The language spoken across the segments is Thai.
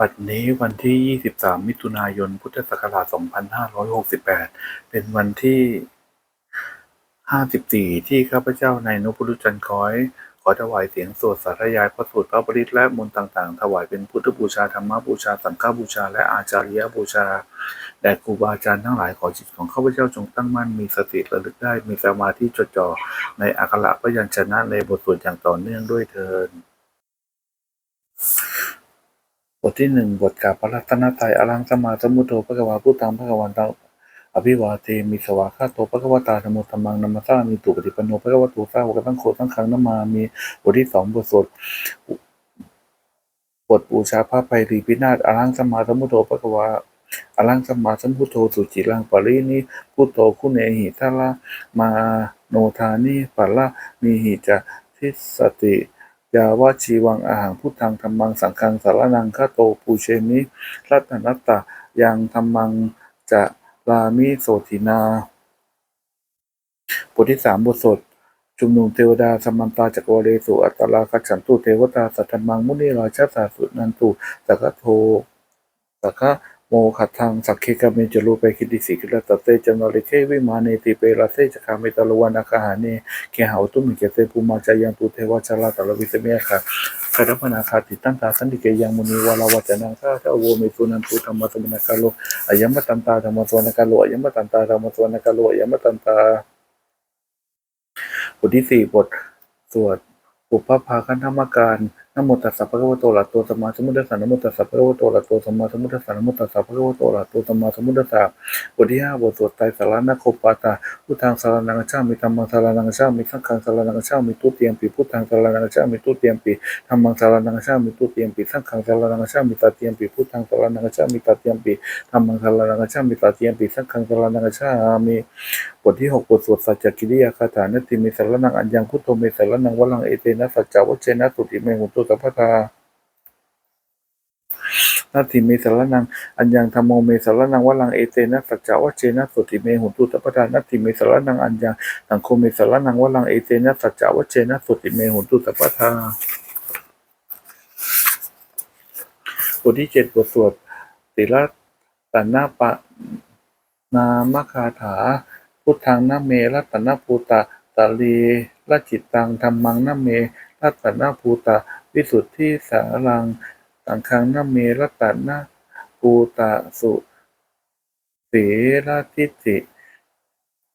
บัดนี้วันที่ 23 มิถุนายน พุทธศักราช 2568 เป็นวันที่ 54 ที่ข้าพเจ้านายนพุรุจันทร์คอย ขอถวายเสียงสวดสาธยายพระสูตรพระปริตและมนต์ต่างๆ ถวายเป็นพุทธบูชาธรรมบูชา สังฆบูชา และอาจาริยบูชา แด่ครูบาอาจารย์ทั้งหลายขอจิตของข้าพเจ้าจงตั้งมั่นมีสติระลึกได้มีสมาธิจดจ่อในอักขระพยัญชนะในบทสวดอย่างต่อเนื่องด้วยเทิน บทที่หนึ่งบทกาบพระรัตนตรัยอรังสมาสมุทโธพระกวาพุทธังพระกวันตังอภิวาเทมิสวาคาโตพระกวตาธรรมธรรมังนัมมสสามีตุปฏิปโนพระกวตูสาวกตั้งโคตั้งคังนมามีบทที่สองบทสวดบทบูชาพระไพรีพินาศอรังสมาสมุทโธพระกวาอรังสมาสมพุทโธสุจิรังปรินิพุทโธคุเนหิทาละมาโนทานิปัลละมีหิจะทิสติ ยาวาชีวังอาหังพุทธังธรรมังสังฆังสารนังคาโตปูเชมิรัตนัตตะยังธรรมังจะลามิโสตินา บทที่สามบทสดชุมนุมเทวดาสมันตาจักรวาเลสุอัตตลาคัจฉันตุเทวตาสัทธมังมุนีราชาสาสุนันตุสักโทสักะ โมขัดทางสักเคกาเมจรูไปคิดดิสิกิลตเตจันวริเควิมาเนติเปราเซจคาเมตลวันอาคาหาเนเคหาตุมิเกเตปุมาจายังตุเทวชาลาตลวิสเมียค่ะคารัปนาคาติตันตาสันติเกยังมุนีวาลาวัจนังข้าเจ้าโวเมสุนันตุธรรมสมนกาโลอายัมตันตาธรรมสวนกาโลอายัมตันตาธรรมสวนกาโลอายัมมตันตาบทที่สี่บทสวดปุพพภาคันธรรมการ นโมตัสสะภะคะวะโตอะระหะโตสัมมาสัมพุทธัสสะนะโมตัสสะภะคะวะโตอะระหะโตสัมมาสัมพุทธัสสะนะโมตัสสะภะคะวะโตอะระหะโตสัมมาสัมพุทธัสสะบทที่ห้าบทสวดไตรสารณคปาตาพุทธังสารนังกัจฉามิธัมมังสารนังกัจฉามิสังฆังสารนังกัจฉามิตุเตียมปีพุทธังสารนังกัจฉามิตุเตียมปีธัมมังสารนังกัจฉามิตุเตียมปีสังฆังสารนังกัจฉามิตาเตียมปีพุทธังสารนังกัจฉามิตาเตียมปีธัมมังสารนังกัจฉามิตาเตียมปีสังฆังสารนังกัจฉามิบทที่หกบทสวดสัจจกิริยาคาถานติเมสารนังอัญญังพุทโธเมสารนังวลังเอเตนะสัจจวัชเชนะสุติเมหุตุสัพพทานาทิเมสารนัง อัญญังธรรมโมเมสารนังวลังเอเตนะสัจจวัชเชนะสุติเมหุตุสัพพทานาทิเมสารนัง อัญญังสังโฆเมสารนังวลังเอเตนะสัจจวัชเชนะสุติเมหุตุสัพพทาบทที่เจ็ดบทสวดติละตันนาปะนามคาถา พุทธังนะเมรัตนภูตะตะลีละจิตตังธรรมังนะเม รัตนภูตะวิสุทธิสารังสังฆังนะเมรัตนภูตะสุสีระทิจิ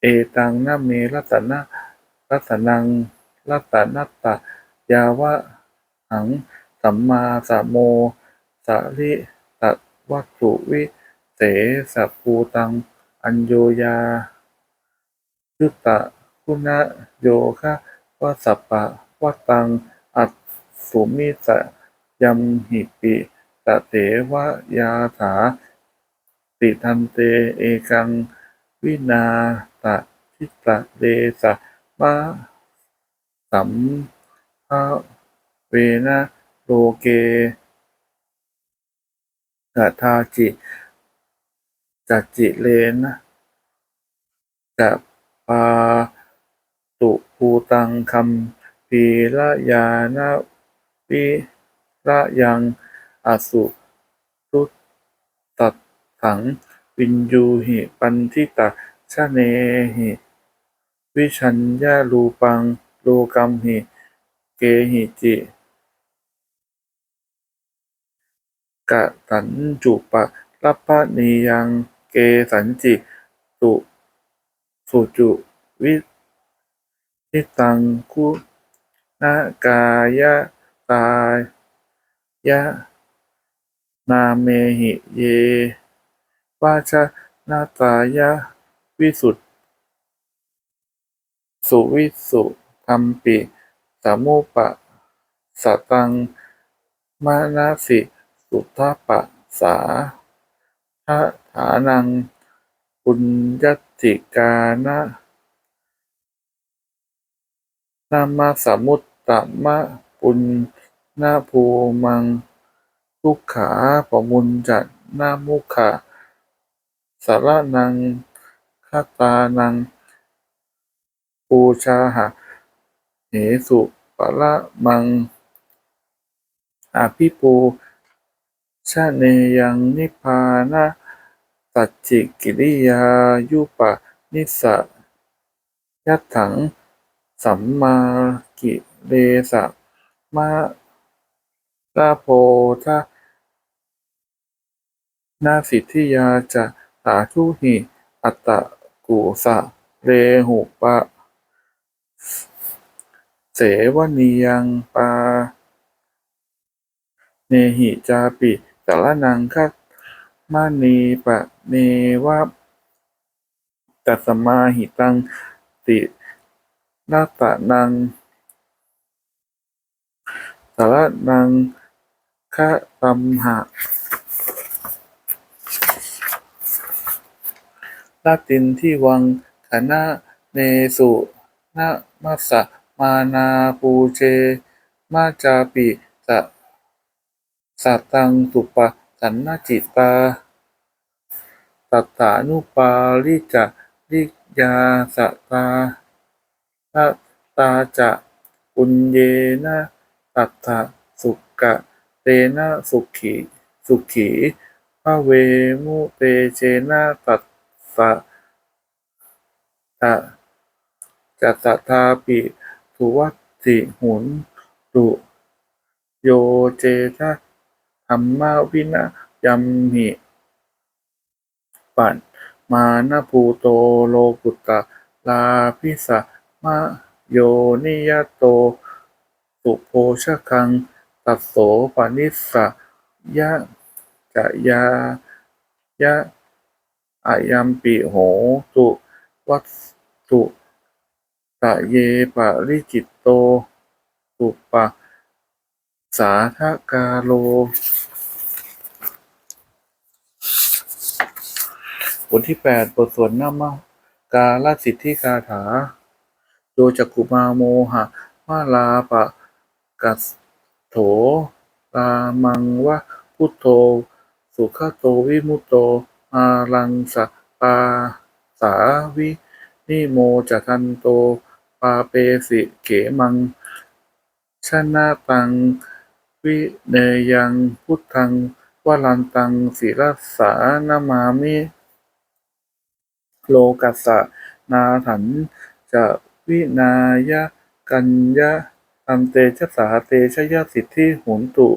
เอตังนะเมรัตนะรัตนังรัตนัตตะยาวะหังสัมมาสัมโมสาริตะวัตถุวิเสสภูตัง อัญโยยายุตตะคุณโยคะวสัปปะ วตัง อัตสุมิสะยัมหิปิตะเถวะยาถา ติทันเตเอกัง วินาตะทิตะเดสะมะสัมภะเวนะโลเกกะทาจิจัจจิเลนะจะปาตุภูตังคัม ปีละยานะวิระยังอสุตุตัดถัง วินยูหิ ปันทิตาชะเนหิ วิชัญญาลูปังโลกัมหิ เกหิจิกะตันจุปะรัปปะนียัง เกสันจิตุสุจุวิทิตังคุ ณากายะตายะนาเมหิเยวาชนาตายะวิสุทธสุวิสุธรรมปิสามุปะสตังมานาสิสุทธปะสาทะฐานังปุญญติกานะนามาสมุต ตมะปุญนาภูมัง ทุกขาปมุญจัตนามุขะสารนังคาตานัง ปูชาหะเหสุปะละมังอภิปูชะเนยังนิพานะสัจจิกิริยายุปะนิสสะยัตถังสัมมากิ เลสะมาลาโพทะนาสิทธิยาจะสาธุหิอัตตะกุสะเรหุปะ เสวนียังปา เนหิจาปิสารนังคัตมานีปะเนวะตัสมาหิตังตินาตะนัง สารนังคะตัมหะลาตินที่วังคณะเนสุนะมัสะมานาปูเชมาจาปิสะสัตตังสุปะสันนจิตาตัตถานุปาลิจาริยาสตาตตาจะปุญเยนะ ตัตถสุกะเตนะสุขีสุขีพระเวมุเตเชนะตัสสะตะจัตตาปิทุวัตติหุนตุโยเจทะธรรมวินะยัมหิปันมานะภูโตโลกุตตะลาภิสะมะโยนิยโต สุโพชคัง ตัสโสปนิสสะยะจะยายะอายัมปิโหตุวัตตุตะเยปะริจิตโตสุปะสาทกาโล บทที่แปดบทสวดนามกาลสิทธิคาถาโยจักกุมาโมหะมาลาปะ กัสโถตามังวะพุทโธ สุขโตวิมุตโตอาลังสปาสาวินิโมจทันโต ปาเปสิเขมัง ชนะตัง วิเนยังพุทธังวลันตังศิรสานามามิ โลกัสสะนาถันจะวินายะกัญญะ ตันเตชะสาเตชะยะสิทธิหุนตุ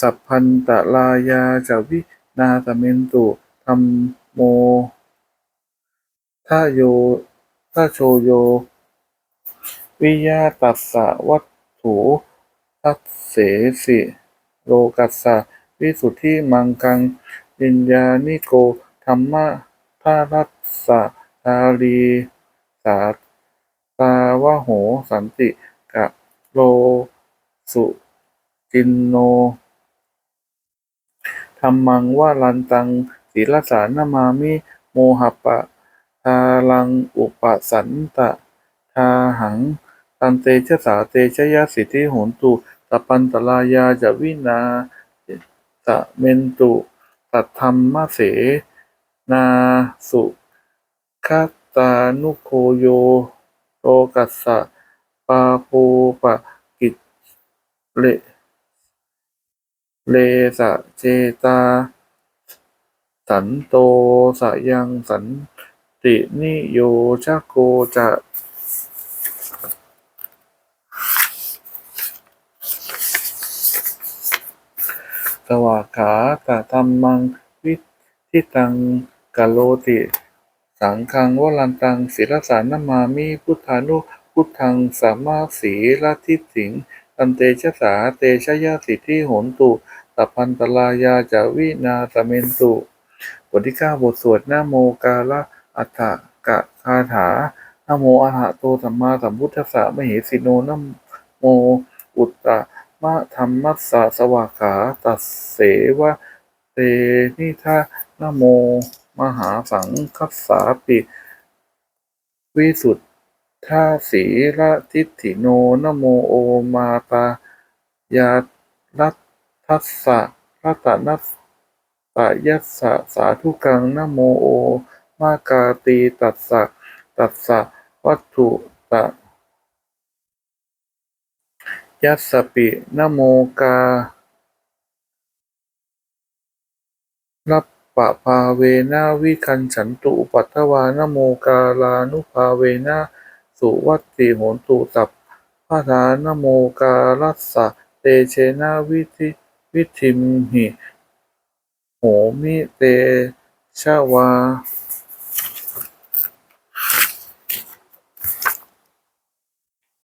สัพพันตลายาจะวินาสเมนตุธรรมโมทะโยทะโชโย วิยาตัสสะวัตถุทัสเสสิโลกัสสะวิสุทธิมังคังวิญญาณิโกธรรมะทารัสสะทาลีสาตา วะโห สันติกะโลสุจินโนธรรมังวาลันตังศีลสานามามิโมหปะทาลังอุปสันตะทาหัง ตันเตชะสาเตชะยะสิทธิโหนตุตปันตลายาจะวินาสะเมนตุตัธรรมเสนาสุขตานุโคโย กัสสะปาปูปะกิจเลเลสะเจตา สันโตสะยังสันตินิโยชะโกจะสวากาตะธรรมังวิทิตังกะโลติ สังฆังวลันตังศิรสานามามิพุทธานุพุทธังสามมาสีลัทิสิงตันเตชะสาเตชะยะสิทธิโหนตุตัพพันตลายาจาวินาสเมนตุบทที่เก้าบทสวดนโมกาละอัฏฐกะคาถานโมอะรหะโตสัมมาสัมพุทธัสสะมเหสิโนนโมอุตตะมะธรรมัสสะสวากขาตัสเสวะเตนิทะนโม มหาสังคัสสาปิ วิสุทธาสีระทิฐิโนนโมโอมาตายารัตทัสสะรัตนัสสะยัสสะสาธุกังนโมโอ มากาตีตัสสะตัสสะวัตถุตะยัสสปินโมกา ปะภาเวนะวิคันฉันตุอุปัตถวานโมกาลานุภาเวนะสุวัตติโหนตุสัพพะทานโมกาลัสสะเตเชนะวิธิวิธิมหิโหมิเตชวา